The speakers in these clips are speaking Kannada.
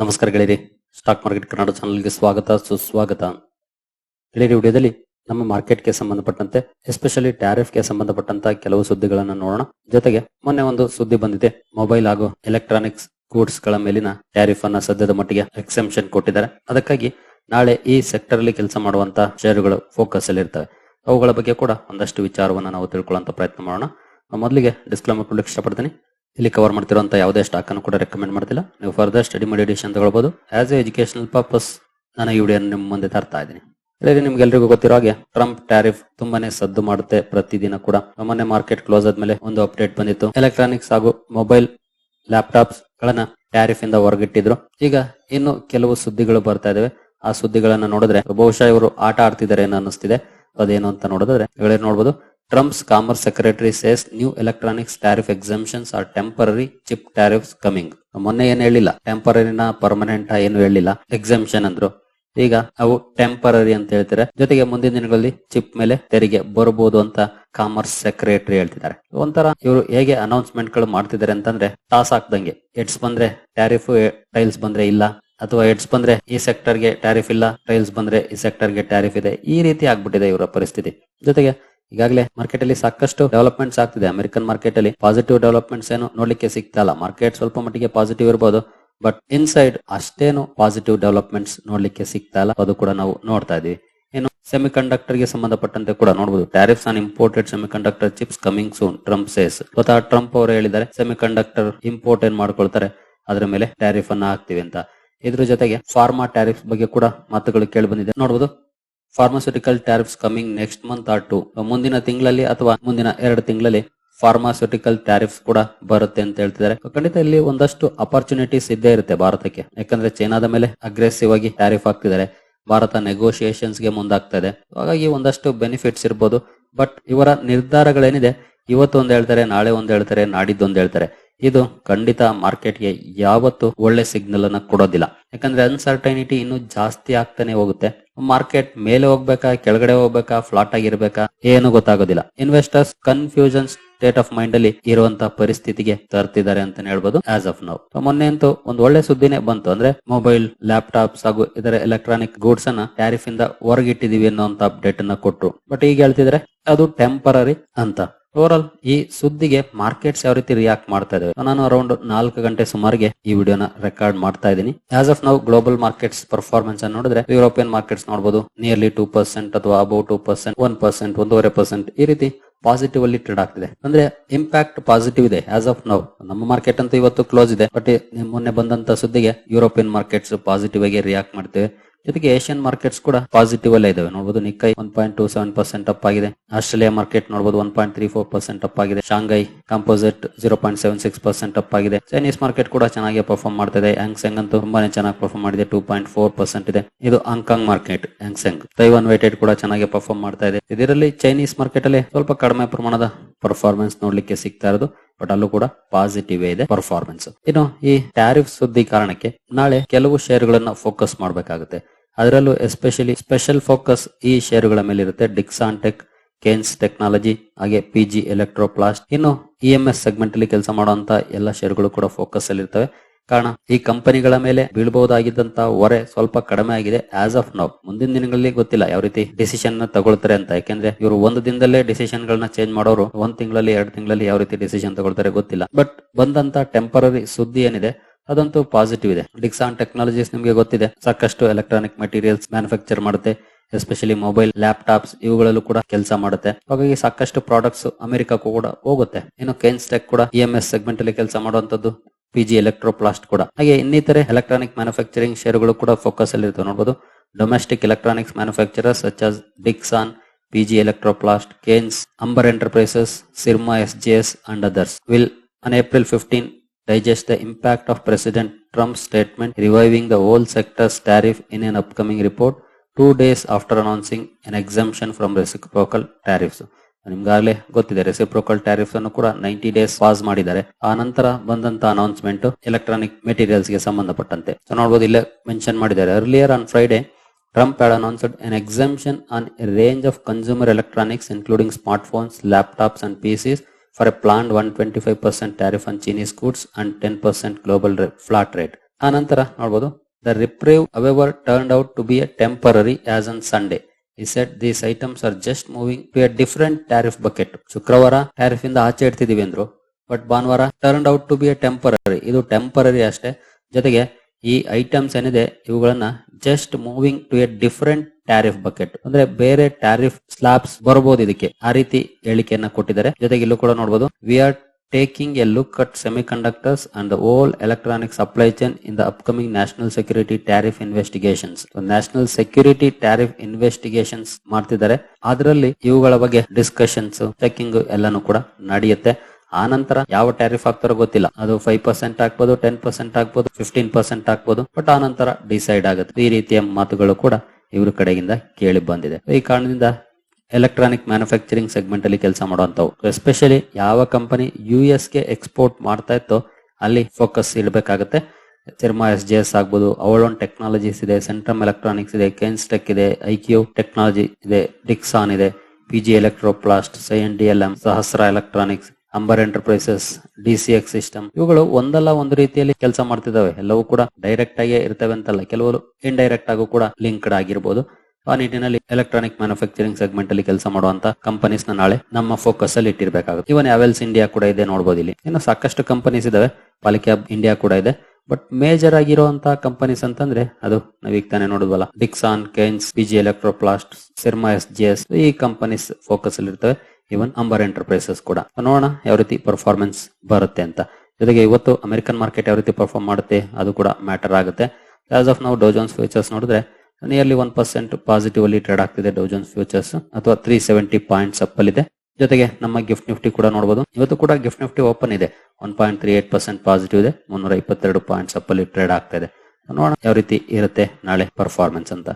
ನಮಸ್ಕಾರ ಗೆಳೆಯರಿ. ಸ್ಟಾಕ್ ಮಾರ್ಕೆಟ್ ಕನ್ನಡ ಚಾನಲ್ಗೆ ಸ್ವಾಗತ, ಸುಸ್ವಾಗತ. ಗೆಳೆಯರಿ, ವಿಡಿಯೋದಲ್ಲಿ ನಮ್ಮ ಮಾರ್ಕೆಟ್ಗೆ ಸಂಬಂಧಪಟ್ಟಂತೆ ಎಸ್ಪೆಷಲಿ ಗೆ ಸಂಬಂಧಪಟ್ಟಂತ ಕೆಲವು ಸುದ್ದಿಗಳನ್ನು ನೋಡೋಣ. ಜೊತೆಗೆ ಮೊನ್ನೆ ಒಂದು ಸುದ್ದಿ ಬಂದಿದೆ. ಮೊಬೈಲ್ ಹಾಗೂ ಎಲೆಕ್ಟ್ರಾನಿಕ್ಸ್ ಗೂಡ್ಸ್ಗಳ ಮೇಲಿನ ಟ್ಯಾರಿಫ್ ಅನ್ನ ಸದ್ಯದ ಮಟ್ಟಿಗೆ ಎಕ್ಸೆಂಪ್ಷನ್ ಕೊಟ್ಟಿದ್ದಾರೆ. ಅದಕ್ಕಾಗಿ ನಾಳೆ ಈ ಸೆಕ್ಟರ್ ಅಲ್ಲಿ ಕೆಲಸ ಮಾಡುವಂತ ಷೇರುಗಳು ಫೋಕಸ್ ಅಲ್ಲಿ ಇರ್ತವೆ. ಅವುಗಳ ಬಗ್ಗೆ ಕೂಡ ಒಂದಷ್ಟು ವಿಚಾರವನ್ನು ನಾವು ತಿಳ್ಕೊಳ್ಳುವಂತ ಪ್ರಯತ್ನ ಮಾಡೋಣ. ಮೊದಲಿಗೆ ಡಿಸ್ಕ್ಲೇಮರ್ ಕೊಡ್ಲಿಕ್ಕೆ ಇಷ್ಟಪಡ್ತೀನಿ. ಇಲ್ಲಿ ಕವರ್ ಮಾಡ್ತಿರುವಂತಹ ಯಾವುದೇ ಸ್ಟಾಕ್ ಅನ್ನು ಕೂಡ ರೆಕಮೆಂಡ್ ಮಾಡ್ತಿಲ್ಲ. ನೀವು ಫರ್ದರ್ ಸ್ಟಡಿ ಮಾಡಿ ಎಡಿಷನ್ ತಗೊಳ್ಬಹುದು ಆಸ್ ಎ ಎಜುಕೇಶನಲ್ ಪರ್ಪಸ್ ನಾನು ಈ ವಿಡಿಯೋ ನಿಮ್ಮ ಮುಂದೆ ತರ್ತಾ ಇದ್ದೀನಿ. ಇಲ್ಲಿ ನಿಮ್ಗೆಲ್ರಿಗೂ ಗೊತ್ತಿರೋ ಹಾಗೆ ಟ್ರಂಪ್ ಟ್ಯಾರಿಫ್ ತುಂಬಾನೇ ಸದ್ದು ಮಾಡುತ್ತೆ ಪ್ರತಿದಿನ ಕೂಡ. ಮೊನ್ನೆ ಮಾರ್ಕೆಟ್ ಕ್ಲೋಸ್ ಆದ್ಮೇಲೆ ಒಂದು ಅಪ್ಡೇಟ್ ಬಂದಿತ್ತು. ಎಲೆಕ್ಟ್ರಾನಿಕ್ಸ್ ಹಾಗೂ ಮೊಬೈಲ್ ಲ್ಯಾಪ್ಟಾಪ್ಸ್ ಗಳನ್ನ ಟ್ಯಾರಿಫ್ ಇಂದ ಹೊರಗಿಟ್ಟಿದ್ರು. ಈಗ ಇನ್ನು ಕೆಲವು ಸುದ್ದಿಗಳು ಬರ್ತಾ ಇದಾವೆ. ಆ ಸುದ್ದಿಗಳನ್ನ ನೋಡಿದ್ರೆ ಬಹುಶಃ ಇವರು ಆಟ ಆಡ್ತಿದ್ದಾರೆ ಅನ್ನಿಸ್ತಿದೆ. ಅದೇನು ಅಂತ ನೋಡಿದ್ರೆ ನೋಡಬಹುದು Trump's commerce secretary says new electronics tariff exemptions are temporary chip tariffs coming ಮೊನ್ನೆ ಏನು ಹೇಳಿಲ್ಲ? ಟೆಂಪರರಿನ ಪರ್ಮನೆಂಟ್ ಏನು ಹೇಳಿಲ್ಲ? ಎಕ್ಸೆಂಪ್ಷನ್ ಅಂದ್ರು. ಈಗ ಅವು ಟೆಂಪರರಿ ಅಂತ ಹೇಳ್ತಾರೆ. ಜೊತೆಗೆ ಮುಂದಿನ ದಿನಗಳಲ್ಲಿ ಚಿಪ್ ಮೇಲೆ ತೆರಿಗೆ ಬರಬಹುದು ಅಂತ ಕಾಮರ್ಸ್ ಸೆಕ್ರೆಟರಿ ಹೇಳ್ತಿದ್ದಾರೆ. ಒಂಥರ ಇವರು ಹೇಗೆ ಅನೌನ್ಸ್ಮೆಂಟ್ಗಳು ಮಾಡ್ತಿದ್ದಾರೆ ಅಂತಂದ್ರೆ ಟಾಸ್ ಹಾಕ್ದಂಗೆ. ಎಡ್ಸ್ ಬಂದ್ರೆ ಟ್ಯಾರಿಫ್ ಟೈಲ್ಸ್ ಬಂದ್ರೆ ಇಲ್ಲ. ಅಥವಾ ಎಡ್ಸ್ ಬಂದ್ರೆ ಈ ಸೆಕ್ಟರ್ಗೆ ಟ್ಯಾರಿಫ್ ಇಲ್ಲ ಟೈಲ್ಸ್ ಬಂದ್ರೆ ಈ ಸೆಕ್ಟರ್ಗೆ ಟ್ಯಾರಿಫ್ ಇದೆ. ಈ ರೀತಿ ಆಗ್ಬಿಟ್ಟಿದೆ ಇವರ ಪರಿಸ್ಥಿತಿ. ಜೊತೆಗೆ ಈಗಾಗಲೇ ಮಾರ್ಕೆಟ್ ಅಲ್ಲಿ ಸಾಕಷ್ಟು ಡೆವಲಪ್ಮೆಂಟ್ಸ್ ಆಗ್ತಿದೆ. ಅಮೆರಿಕನ್ ಮಾರ್ಕೆಟ್ ಅಲ್ಲಿ ಪಾಸಿಟಿವ್ ಡೆವಲಪ್ಮೆಂಟ್ಸ್ ಏನು ನೋಡ್ಲಿಕ್ಕೆ ಸಿಗ್ತಾ ಇಲ್ಲ. ಮಾರ್ಕೆಟ್ ಸ್ವಲ್ಪ ಮಟ್ಟಿಗೆ ಪಾಸಿಟಿವ್ ಇರಬಹುದು ಬಟ್ ಇನ್ಸೈಡ್ ಅಷ್ಟೇನು ಪಾಸಿಟಿವ್ ಡೆವಲಪ್ಮೆಂಟ್ಸ್ ನೋಡ್ಲಿಕ್ಕೆ ಸಿಗ್ತಾ ಇಲ್ಲ. ಅದು ಕೂಡ ನಾವು ನೋಡ್ತಾ ಇದೀವಿ ಏನು ಸೆಮಿ ಕಂಡಕ್ಟರ್ಗೆ ಸಂಬಂಧಪಟ್ಟಂತೆ ಕೂಡ ನೋಡಬಹುದು tariffs on imported semiconductor chips coming soon Trump says ಸ್ವತಃ ಟ್ರಂಪ್ ಅವರು ಹೇಳಿದ್ದಾರೆ ಸೆಮಿ ಕಂಡಕ್ಟರ್ ಇಂಪೋರ್ಟ್ ಏನ್ ಮಾಡ್ಕೊಳ್ತಾರೆ? ಅದರ ಮೇಲೆ ಟ್ಯಾರಿಫ್ ಅನ್ನ ಹಾಕ್ತಿವಿ ಅಂತ. ಇದ್ರ ಜೊತೆಗೆ ಫಾರ್ಮಾ ಟ್ಯಾರಿಫ್ ಬಗ್ಗೆ ಕೂಡ ಮಾತುಗಳು ಕೇಳಿ ಬಂದಿದೆ. ನೋಡಬಹುದು pharmaceutical tariffs coming next month or two ಮುಂದಿನ ತಿಂಗಳಲ್ಲಿ ಅಥವಾ ಮುಂದಿನ ಎರಡು ತಿಂಗಳಲ್ಲಿ ಫಾರ್ಮಾಸ್ಯೂಟಿಕಲ್ ಟ್ಯಾರಿಫ್ಸ್ ಕೂಡ ಬರುತ್ತೆ ಅಂತ ಹೇಳ್ತಿದ್ದಾರೆ. ಖಂಡಿತ ಇಲ್ಲಿ ಒಂದಷ್ಟು ಅಪರ್ಚುನಿಟೀಸ್ ಇದ್ದೇ ಇರುತ್ತೆ ಭಾರತಕ್ಕೆ. ಯಾಕಂದ್ರೆ ಚೈನಾದ ಮೇಲೆ ಅಗ್ರೆಸಿವ್ ಆಗಿ ಟ್ಯಾರಿಫ್ ಹಾಕ್ತಿದ್ದಾರೆ. ಭಾರತ ನೆಗೋಷಿಯೇಷನ್ಸ್ಗೆ ಮುಂದಾಗ್ತಾ ಇದೆ ಹಾಗಾಗಿ ಒಂದಷ್ಟು ಬೆನಿಫಿಟ್ಸ್ ಇರ್ಬೋದು. ಬಟ್ ಇವರ ನಿರ್ಧಾರಗಳೇನಿದೆ? ಇವತ್ತು ಒಂದ್ ಹೇಳ್ತಾರೆ, ನಾಳೆ ಒಂದ್ ಹೇಳ್ತಾರೆ ನಾಡಿದ್ದು ಒಂದ್ ಹೇಳ್ತಾರೆ. ಇದು ಖಂಡಿತ ಮಾರ್ಕೆಟ್ಗೆ ಯಾವತ್ತು ಒಳ್ಳೆ ಸಿಗ್ನಲ್ ಅನ್ನ ಕೊಡೋದಿಲ್ಲ. ಯಾಕಂದ್ರೆ ಅನ್ಸರ್ಟೈನಿಟಿ ಇನ್ನು ಜಾಸ್ತಿ ಆಗ್ತಾನೆ ಹೋಗುತ್ತೆ. ಮಾರ್ಕೆಟ್ ಮೇಲೆ ಹೋಗ್ಬೇಕಾ, ಕೆಳಗಡೆ ಹೋಗ್ಬೇಕಾ ಫ್ಲಾಟ್ ಆಗಿರ್ಬೇಕಾ, ಏನು ಗೊತ್ತಾಗೋದಿಲ್ಲ. Investors confusion state of mind ಅಲ್ಲಿ ಇರುವಂತಹ ಪರಿಸ್ಥಿತಿಗೆ ತರ್ತಿದ್ದಾರೆ ಅಂತ ಹೇಳ್ಬೋದು ಆಸ್ ಆಫ್ ನೌ ಮೊನ್ನೆ ಅಂತೂ ಒಂದು ಒಳ್ಳೆ ಸುದ್ದಿನೇ ಬಂತು. ಅಂದ್ರೆ ಮೊಬೈಲ್ ಲ್ಯಾಪ್ಟಾಪ್ಸ್ ಹಾಗೂ ಇದರ ಎಲೆಕ್ಟ್ರಾನಿಕ್ ಗೂಡ್ಸ್ ಅನ್ನ ಟ್ಯಾರಿಫ್ ಇಂದ ಹೊರಗಿಟ್ಟಿದೀವಿ ಅನ್ನೋಂತ ಅಪ್ಡೇಟ್ ಅನ್ನ ಕೊಟ್ರು. ಬಟ್ ಈಗ ಹೇಳ್ತಿದ್ರೆ ಅದು ಟೆಂಪರರಿ ಅಂತ. ಓವರ್ ಆಲ್ ಈ ಸುದ್ದಿಗೆ ಮಾರ್ಕೆಟ್ಸ್ ಯಾವ ರೀತಿ ರಿಯಾಕ್ಟ್ ಮಾಡ್ತಾ ಇದಾವೆ? ನಾನು ಅರೌಂಡ್ ನಾಲ್ಕು ಗಂಟೆ ಸುಮಾರಿಗೆ ಈ ವಿಡಿಯೋನ ರೆಕಾರ್ಡ್ ಮಾಡ್ತಾ ಇದ್ದೀನಿ. ಆಸ್ ಆಫ್ ನಾವು ಗ್ಲೋಬಲ್ ಮಾರ್ಕೆಟ್ಸ್ ಪರ್ಫಾರ್ಮೆನ್ಸ್ ಅನ್ನು ನೋಡಿದ್ರೆ ಯುರೋಪಿಯನ್ ಮಾರ್ಕೆಟ್ಸ್ ನೋಡಬಹುದು ನಿಯರ್ಲಿ ಟೂ ಪರ್ಸೆಂಟ್ ಅಥವಾ above two percent one percent ಒಂದೂವರೆ ಪರ್ಸೆಂಟ್ ಈ ರೀತಿ ಪಾಸಿಟಿವ್ ಅಲ್ಲಿ ಟ್ರೇಡ್ ಆಗ್ತಿದೆ. ಅಂದ್ರೆ ಇಂಪ್ಯಾಕ್ಟ್ ಪಾಸಿಟಿವ್ ಇದೆ ಆಸ್ ಆಫ್ ನೌ ನಮ್ಮ ಮಾರ್ಕೆಟ್ ಅಂತ ಇವತ್ತು ಕ್ಲೋಸ್ ಇದೆ ಬಟ್ ಮೊನ್ನೆ ಬಂದಂತ ಸುದ್ದಿಗೆ ಯುರೋಪಿಯನ್ ಮಾರ್ಕೆಟ್ಸ್ ಪಾಸಿಟಿವ್ ಆಗಿ ರಿಯಾಕ್ಟ್ ಮಾಡ್ತೇವೆ. ಜೊತೆಗೆ ಏಷ್ಯನ್ ಮಾರ್ಕೆಟ್ಸ್ ಕೂಡ ಪಾಸಿಟಿವ್ ಅಲ್ಲೇ ಇದಾವೆ. ನೋಡಬಹುದು Nikkei one point two seven percent up ಆಗಿದೆ. ಆಸ್ಟ್ರೇಲಿಯಾ ಮಾರ್ಕೆಟ್ ನೋಡಬಹುದು one point three four percent up ಆಗಿದೆ. Shanghai composite zero point seven six percent up ಆಗಿದೆ. ಚೈನೀಸ್ ಮಾರ್ಕೆಟ್ ಕೂಡ ಚೆನ್ನಾಗಿ ಪರ್ಫಾರ್ಮ್ ಮಾಡ್ತಾ ಇದೆ. ಹ್ಯಾಂಗ್ಸೆಂಗ್ ಅಂತೂ ತುಂಬಾನೇ ಚೆನ್ನಾಗಿ ಪರ್ಫಾರ್ಮ್ ಮಾಡಿದೆ. ಟೂ ಪಾಯಿಂಟ್ ಫೋರ್ ಪರ್ಸೆಂಟ್ ಇದೆ. ಇದು Hong Kong market Hang Seng Taiwan weighted ಕೂಡ ಚೆನ್ನಾಗಿ ಪರ್ಫಾರ್ಮ್ ಮಾಡ್ತಾ ಇದೆ. ಇದರಲ್ಲಿ ಚೈನೀಸ್ ಮಾರ್ಕೆಟ್ ಅಲ್ಲಿ ಸ್ವಲ್ಪ ಕಡಿಮೆ ಪ್ರಮಾಣದ ಪರ್ಫಾರ್ಮೆನ್ಸ್ ನೋಡ್ಲಿಕ್ಕೆ ಸಿಗ್ತಾ ಇರೋದು. ಬಟ್ ಅಲ್ಲೂ ಕೂಡ ಪಾಸಿಟಿವ್ ಇದೆ ಪರ್ಫಾರ್ಮೆನ್ಸ್ ಇನ್ನು ಈ ಟ್ಯಾರಿಫ್ ಸುದ್ದಿ ಕಾರಣಕ್ಕೆ ನಾಳೆ ಕೆಲವು ಶೇರುಗಳನ್ನ ಫೋಕಸ್ ಮಾಡಬೇಕಾಗುತ್ತೆ. ಅದರಲ್ಲೂ ಎಸ್ಪೆಷಲಿ ಸ್ಪೆಷಲ್ ಫೋಕಸ್ ಈ ಷೇರುಗಳ ಮೇಲೆ ಇರುತ್ತೆ ಡಿಕ್ಸಾನ್ಟೆಕ್ ಕೇನ್ಸ್ ಟೆಕ್ನಾಲಜಿ ಹಾಗೆ ಪಿಜಿ ಎಲೆಕ್ಟ್ರೋಪ್ಲಾಸ್ಟ್ ಇನ್ನು ಇ ಎಂ ಎಸ್ ಸೆಗ್ಮೆಂಟ್ ಅಲ್ಲಿ ಕೆಲಸ ಮಾಡುವಂತ ಎಲ್ಲ ಷೇರುಗಳು ಕೂಡ ಫೋಕಸ್ ಅಲ್ಲಿ ಇರ್ತವೆ ಕಾರಣ ಈ ಕಂಪನಿಗಳ ಮೇಲೆ ಬೀಳಬಹುದಾಗಿದ್ದಂತ ಹೊರೆ ಸ್ವಲ್ಪ ಕಡಿಮೆ ಆಗಿದೆ ಆಸ್ ಆಫ್ ನೌ ಮುಂದಿನ ದಿನಗಳಲ್ಲಿ ಗೊತ್ತಿಲ್ಲ ಯಾವ ರೀತಿ ಡಿಸಿಷನ್ ತಗೊಳ್ತಾರೆ ಅಂತ. ಯಾಕೆಂದ್ರೆ ಇವರು ಒಂದು ದಿನದಲ್ಲೇ ಡಿಸಿಷನ್ ಗಳನ್ನ ಚೇಂಜ್ ಮಾಡೋರು ಒಂದ್ ತಿಂಗಳಲ್ಲಿ, ಎರಡು ತಿಂಗಳಲ್ಲಿ ಯಾವ ರೀತಿ ಡಿಸಿಷನ್ ತಗೊಳ್ತಾರೆ ಗೊತ್ತಿಲ್ಲ. ಬಟ್ ಬಂದಂತ ಟೆಂಪರರಿ ಸುದ್ದಿ ಏನಿದೆ, ಅದಂತೂ ಪಾಸಿಟಿವ್ ಇದೆ. ಡಿಕ್ಸಾನ್ ಟೆಕ್ನಾಲಜೀಸ್ ನಿಮಗೆ ಗೊತ್ತಿದೆ, ಸಾಕಷ್ಟು ಎಲೆಕ್ಟ್ರಾನಿಕ್ ಮೆಟೀರಿಯಲ್ಸ್ ಮ್ಯಾನುಫ್ಯಾಕ್ಚರ್ ಮಾಡುತ್ತೆ ಎಸ್ಪೆಷಲಿ ಮೊಬೈಲ್ ಲ್ಯಾಪ್ಟಾಪ್ಸ್ ಇವುಗಳಲ್ಲೂ ಕೂಡ ಕೆಲಸ ಮಾಡುತ್ತೆ. ಹಾಗಾಗಿ ಸಾಕಷ್ಟು ಪ್ರಾಡಕ್ಟ್ಸ್ ಅಮೆರಿಕಕ್ಕೂ ಕೂಡ ಹೋಗುತ್ತೆ. ಇನ್ನು ಕೇನ್ಸ್ ಟೆಕ್ ಕೂಡ ಇ ಎಂ ಎಸ್ ಸೆಗ್ಮೆಂಟ್ ಅಲ್ಲಿ ಕೆಲಸ ಮಾಡುವಂತದ್ದು ಪಿ ಜಿ ಎಲೆಕ್ಟ್ರೋಪ್ಲಾಸ್ಟ್ ಕೂಡ ಹಾಗೆ ಇನ್ನಿತರೆ ಎಲೆಕ್ಟ್ರಾನಿಕ್ ಮ್ಯಾನುಫ್ಯಾಕ್ಚರಿಂಗ್ ಷೇರುಗಳು ಕೂಡ ಫೋಕಸ್ ಅಲ್ಲಿ ಇರ್ತವೆ ನೋಡಬಹುದು domestic electronics manufacturers such as Dixon PG Electroplast, Keynes, Umber Enterprises, Sirma SGS and others will on April 15 digest the impact of President Trump's statement reviving the whole sector's tariff in an upcoming report two days after announcing an exemption from reciprocal tariffs. ನಿಮ್ಗಾಗ್ಲೇ ಗೊತ್ತಿದೆ ರೆಸಿಪ್ರೋಕಲ್ ಟ್ಯಾರಿಫ್ ಅನ್ನು ಕೂಡ ನೈಂಟಿ ಡೇಸ್ ಪಾಸ್ ಮಾಡಿದ್ದಾರೆ. ಆ ನಂತರ ಬಂದಂತ ಅನೌನ್ಸ್ಮೆಂಟ್ ಎಲೆಕ್ಟ್ರಾನಿಕ್ ಮೆಟೀರಿಯಲ್ಸ್ಗೆ ಸಂಬಂಧಪಟ್ಟಂತೆ. ಸೊ ನೋಡ್ಬೋದು ಇಲ್ಲೇ ಮೆನ್ಷನ್ ಮಾಡಿದ್ದಾರೆ. Earlier on Friday Trump had announced an exemption on range of consumer electronics including smart phones laptops and PCs for a plan one twenty five percent tariff on Chinese goods and ten percent global flat rate ಆ ನಂತರ, ನೋಡ್ಬೋದು the reprieve however turn out to be a temporary as on Sunday ಈ set these items are just moving to a different tariff bucket ಶುಕ್ರವಾರ ಟ್ಯಾರಿಫ್ ಇಂದ ಆಚೆ ಇಡ್ತಿದೀವಿ ಅಂದ್ರು. ಬಟ್ ಭಾನುವಾರ turn out to be a temporary ಇದು ಟೆಂಪರರಿ ಅಷ್ಟೇ. ಜೊತೆಗೆ ಈ ಐಟಮ್ಸ್ ಏನಿದೆ, ಇವುಗಳನ್ನ just moving to a different tariff bucket ಅಂದ್ರೆ ಬೇರೆ ಟ್ಯಾರಿಫ್ ಸ್ಲಾಬ್ಸ್ ಬರಬಹುದು ಇದಕ್ಕೆ. ಆ ರೀತಿ ಹೇಳಿಕೆಯನ್ನ ಕೊಟ್ಟಿದ್ದಾರೆ. ಜೊತೆಗೆ ಇಲ್ಲೂ ಕೂಡ ನೋಡಬಹುದು we are taking a look at semiconductors and the whole electronic supply chain in the upcoming national security tariff investigations. National security tariff investigations ಮಾಡ್ತಿದ್ದಾರೆ ಅದರಲ್ಲಿ ಇವುಗಳ ಬಗ್ಗೆ ಡಿಸ್ಕಷನ್ಸ್ ಚೆಕಿಂಗ್ ಎಲ್ಲಾನು ಕೂಡ ನಡೆಯುತ್ತೆ ಆ ನಂತರ ಯಾವ ಟ್ಯಾರಿಫ್ ಆಗ್ತಾರೋ ಗೊತ್ತಿಲ್ಲ ಅದು ಫೈವ್ ಪರ್ಸೆಂಟ್ ಆಗ್ಬೋದು ಟೆನ್ ಪರ್ಸೆಂಟ್ ಆಗ್ಬೋದು ಫಿಫ್ಟೀನ್ ಪರ್ಸೆಂಟ್ ಆಗ್ಬೋದು ಬಟ್ ಆ ನಂತರ ಡಿಸೈಡ್ ಆಗುತ್ತೆ ಈ ರೀತಿಯ ಮಾತುಗಳು ಕೂಡ ಇವ್ರ ಕಡೆಯಿಂದ ಕೇಳಿ ಬಂದಿದೆ ಈ ಕಾರಣದಿಂದ ಎಲೆಕ್ಟ್ರಾನಿಕ್ ಮ್ಯಾನುಫ್ಯಾಕ್ಚರಿಂಗ್ ಸೆಗ್ಮೆಂಟ್ ಅಲ್ಲಿ ಕೆಲಸ ಮಾಡುವಂತವು ಎಸ್ಪೆಷಲಿ ಯಾವ ಕಂಪನಿ ಯು ಎಸ್ಗೆ ಎಕ್ಸ್ಪೋರ್ಟ್ ಮಾಡ್ತಾ ಇತ್ತೋ ಅಲ್ಲಿ ಫೋಕಸ್ ಇಡಬೇಕಾಗುತ್ತೆ. ಚರ್ಮಾ ಎಸ್ ಜಿ ಎಸ್ ಆಗ್ಬೋದು ಅವಳೊನ್ ಟೆಕ್ನಾಲಜೀಸ್ ಇದೆ ಸೆಂಟ್ರಮ್ ಎಲೆಕ್ಟ್ರಾನಿಕ್ಸ್ ಇದೆ ಕೆನ್ಸ್ ಟೆಕ್ ಇದೆ ಐಕ್ಯೂ ಟೆಕ್ನಾಲಜಿ ಇದೆ ಡಿಕ್ಸಾನ್ ಇದೆ P G Electroplast sign D L M Sahasra electronics Amber enterprises D C X system ಇವುಗಳು ಒಂದಲ್ಲ ಒಂದು ರೀತಿಯಲ್ಲಿ ಕೆಲಸ ಮಾಡ್ತಿದ್ದಾವೆ. ಎಲ್ಲವೂ ಕೂಡ ಡೈರೆಕ್ಟ್ ಆಗಿ ಇರ್ತವೆ ಅಂತಲ್ಲ. ಕೆಲವರು ಇಂಡೈರೆಕ್ಟ್ ಆಗು ಕೂಡ ಲಿಂಕ್ಡ್ ಆಗಿರ್ಬೋದು. ಆ ನಿಟ್ಟಿನಲ್ಲಿ ಎಲೆಕ್ಟ್ರಾನಿಕ್ ಮ್ಯಾನುಫ್ಯಾಕ್ಚರಿಂಗ್ ಸೆಗ್ಮೆಂಟ್ ಅಲ್ಲಿ ಕೆಲಸ ಮಾಡುವಂತ ಕಂಪನೀಸ್ ನಾಳೆ ನಮ್ಮ ಫೋಕಸ್ ಅಲ್ಲಿ ಇಟ್ಟಿರಬೇಕಾಗುತ್ತೆ. ಇವನ್ ಅವೆಲ್ಸ್ ಇಂಡಿಯಾ ಕೂಡ ಇದೆ ನೋಡಬಹುದು ಇಲ್ಲಿ. ಇನ್ನು ಸಾಕಷ್ಟು ಕಂಪನೀಸ್ ಇದಾವೆ. ಪಾಲಿಕ್ಯಾಬ್ ಇಂಡಿಯಾ ಕೂಡ ಇದೆ. ಬಟ್ ಮೇಜರ್ ಆಗಿರುವಂತಹ ಕಂಪನೀಸ್ ಅಂತಂದ್ರೆ ಅದು ನಾವೀಗ ತಾನೇ ನೋಡಿದ್ವಲ್ಲ Dixon Kaynes B G Electroplast Syrma S G S ಈ ಕಂಪನೀಸ್ ಫೋಕಸ್ ಅಲ್ಲಿ ಇರ್ತವೆ. ಇವನ್ ಅಂಬರ್ ಎಂಟರ್ಪ್ರೈಸಸ್ ಕೂಡ. ನೋಡೋಣ ಯಾವ ರೀತಿ ಪರ್ಫಾರ್ಮೆನ್ಸ್ ಬರುತ್ತೆ ಅಂತ. ಜೊತೆಗೆ ಇವತ್ತು ಅಮೆರಿಕನ್ ಮಾರ್ಕೆಟ್ ಯಾವ ರೀತಿ ಪರ್ಫಾರ್ಮ್ ಮಾಡುತ್ತೆ ಅದು ಕೂಡ ಮ್ಯಾಟರ್ ಆಗುತ್ತೆ. ಆಸ್ ಆಫ್ ನಾವು ಡೋಜೋನ್ಸ್ ಫ್ಯೂಚರ್ಸ್ ನೋಡಿದ್ರೆ ನಿಯರ್ಲಿ ಒನ್ ಪರ್ಸೆಂಟ್ ಪಾಸಿಟಿವ್ ಅಲ್ಲಿ ಟ್ರೇಡ್ ಆಗ್ತಿದೆ ಡೌಜನ್ ಫ್ಯೂಚರ್ಸ್ ಅಥವಾ ತ್ರೀ ಸೆವೆಂಟಿ ಪಾಯಿಂಟ್ಸ್ ಅಪ್ ಇದೆ ಜೊತೆಗೆ ನಮ್ಮ ಗಿಫ್ಟ್ ನಿಫ್ಟಿ ಕೂಡ ನೋಡಬಹುದು ಇವತ್ತು ಕೂಡ ಗಿಫ್ಟ್ ನಿಫ್ಟಿ ಓಪನ್ ಇದೆ. One point three eight percent positive ಇದೆ. ಮುನ್ನೂರ ಇಪ್ಪತ್ತೆರಡು ಪಾಯಿಂಟ್ಸ್ ಅಪ್ ಅಲ್ಲಿ ಟ್ರೇಡ್ ಆಗ್ತಾ ಇದೆ. ನೋಡೋಣ ಯಾವ ರೀತಿ ಇರುತ್ತೆ ನಾಳೆ ಪರ್ಫಾರ್ಮೆನ್ಸ್ ಅಂತ.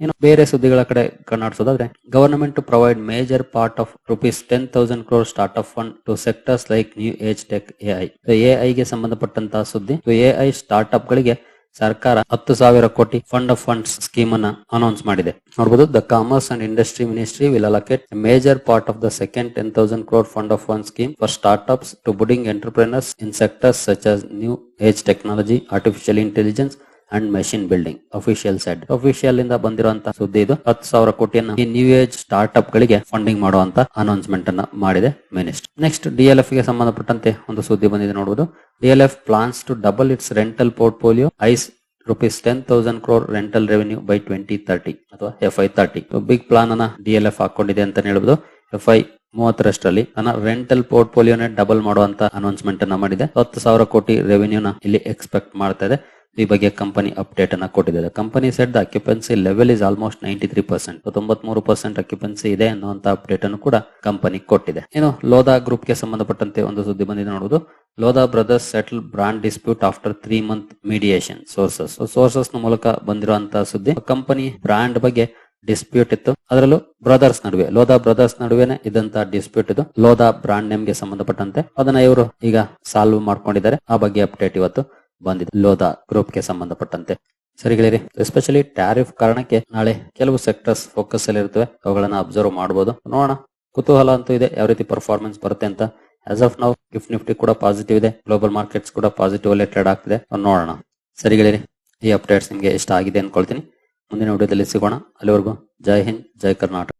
ಇನ್ನು ಬೇರೆ ಸುದ್ದಿಗಳ ಕಡೆ ಕಣ್ಣಾಡಿಸೋದಾದ್ರೆ government to provide major part of rupees ten thousand crore startup fund to sectors like new age tech AI AI ಗೆ ಸಂಬಂಧಪಟ್ಟಂತಹ ಸುದ್ದಿ. ಎಐ ಸ್ಟಾರ್ಟ್ ಅಪ್ ಗಳಿಗೆ ಸರ್ಕಾರ ಹತ್ತು ಸಾವಿರ ಕೋಟಿ ಫಂಡ್ ಆಫ್ ಫಂಡ್ಸ್ ಸ್ಕೀಮ್ ಅನ್ನ ಅನೌನ್ಸ್ ಮಾಡಿದೆ. ನೋಡಬಹುದು the commerce and industry ministry will allocate major part of the second ten thousand crore fund of fund scheme for startups to budding entrepreneurs in sectors such as new age technology artificial intelligence and machine building official side official ಇಂದ ಬಂದಿರುವಂತಹ ಸುದ್ದಿ ಇದು. ಹತ್ತು ಸಾವಿರ ಕೋಟಿಯನ್ನು ಈ ನ್ಯೂ ಏಜ್ ಸ್ಟಾರ್ಟ್ಅಪ್ ಗಳಿಗೆ ಫಂಡಿಂಗ್ ಮಾಡುವಂತ ಅನೌನ್ಸ್ಮೆಂಟ್ ಅನ್ನ ಮಾಡಿದೆ ಮಿನಿಸ್ಟರ್ ನೆಕ್ಸ್ಟ್ ಡಿಎಲ್ಎಫ್ಗೆ ಸಂಬಂಧಪಟ್ಟಂತೆ ಒಂದು ಸುದ್ದಿ ಬಂದಿದೆ ನೋಡಬಹುದು DLF plans to double its rental portfolio eyes rupees ten thousand crore rental revenue by twenty thirty ಅಥವಾ F Y thirty big plan ಅನ್ನ ಡಿಎಲ್ಎಫ್ ಹಾಕೊಂಡಿದೆ ಅಂತ ಹೇಳ್ಬೋದು. ಎಫ್ ಐ ಮೂವತ್ತರಷ್ಟರಲ್ಲಿ ತನ್ನ ರೆಂಟಲ್ ಪೋರ್ಟ್ಫೋಲಿಯೋನೇ ಡಬಲ್ ಮಾಡುವಂತ ಅನೌನ್ಸ್ಮೆಂಟ್ ಅನ್ನ ಮಾಡಿದೆ. ಹತ್ತು ಸಾವಿರ ಕೋಟಿ ರೆವೆನ್ಯೂನ ಇಲ್ಲಿ ಎಕ್ಸ್ಪೆಕ್ಟ್ ಮಾಡ್ತಾ ಇದೆ. ಈ ಬಗ್ಗೆ ಕಂಪನಿ ಅಪ್ಡೇಟ್ ಅನ್ನ ಕೊಟ್ಟಿದ್ದಾರೆ. Company set the occupancy level is almost ninety three percent ತೊಂಬತ್ಮೂರು ಪರ್ಸೆಂಟ್ ಅಕ್ಯುಪೆನ್ಸಿ ಇದೆ ಅನ್ನುವಂತ ಅಪ್ಡೇಟ್ ಅನ್ನು ಕೂಡ ಕಂಪನಿ ಕೊಟ್ಟಿದೆ. ಏನು ಲೋಧಾ ಗ್ರೂಪ್ಗೆ ಸಂಬಂಧಪಟ್ಟಂತೆ ಒಂದು ಸುದ್ದಿ ಬಂದಿದೆ ನೋಡುವುದು. Lodha brothers settle brand dispute after three month mediation sources ಸೋರ್ಸಸ್ನ ಮೂಲಕ ಬಂದಿರುವಂತಹ ಸುದ್ದಿ ಕಂಪನಿ ಬ್ರಾಂಡ್ ಬಗ್ಗೆ ಡಿಸ್ಪ್ಯೂಟ್ ಇತ್ತು. ಅದರಲ್ಲೂ ಬ್ರದರ್ಸ್ ನಡುವೆ, ಲೋಧಾ ಬ್ರದರ್ಸ್ ನಡುವೆನೆ ಇದಂತ ಡಿಸ್ಪ್ಯೂಟ್ ಇದು ಲೋಧಾ ಬ್ರಾಂಡ್ ನೇಮ್ಗೆ ಸಂಬಂಧಪಟ್ಟಂತೆ ಅದನ್ನ ಇವರು ಈಗ ಸಾಲ್ವ್ ಮಾಡ್ಕೊಂಡಿದ್ದಾರೆ. ಆ ಬಗ್ಗೆ ಅಪ್ಡೇಟ್ ಇವತ್ತು. ಬಂದಿದೆ. ಲೋಧ ಗ್ರೂಪ್ಗೆ ಸಂಬಂಧಪಟ್ಟಂತೆ. ಸರಿ ಗೆಳೆಯರಿ ಎಸ್ಪೆಷಲಿ ಟ್ಯಾರಿಫ್ ಕಾರಣಕ್ಕೆ ನಾಳೆ ಕೆಲವು ಸೆಕ್ಟರ್ಸ್ ಫೋಕಸ್ ಅಲ್ಲಿ ಇರ್ತವೆ ಅವುಗಳನ್ನ ಅಬ್ಸರ್ವ್ ಮಾಡಬಹುದು ನೋಡೋಣ. ಕುತೂಹಲ ಅಂತೂ ಇದೆ. ಯಾವ ರೀತಿ ಪರ್ಫಾರ್ಮೆನ್ಸ್ ಬರುತ್ತೆ ಅಂತ. ಆಸ್ ಆಫ್ ನಾವು ಗಿಫ್ಟ್ ನಿಫ್ಟಿ ಕೂಡ ಪಾಸಿಟಿವ್ ಇದೆ. ಗ್ಲೋಬಲ್ ಮಾರ್ಕೆಟ್ಸ್ ಕೂಡ ಪಾಸಿಟಿವ್ ಅಲ್ಲೇ ಟ್ರೇಡ್ ಆಗ್ತಿದೆ. ನೋಡೋಣ. ಸರಿ ಗೆಳೆಯರಿ, ಈ ಅಪ್ಡೇಟ್ಸ್ ನಿಮಗೆ ಇಷ್ಟ ಆಗಿದೆ ಅನ್ಕೊಳ್ತೀನಿ. ಮುಂದಿನ ವಿಡಿಯೋದಲ್ಲಿ ಸಿಗೋಣ. ಅಲ್ಲಿವರೆಗೂ ಜೈ ಹಿಂದ್, ಜೈ ಕರ್ನಾಟಕ.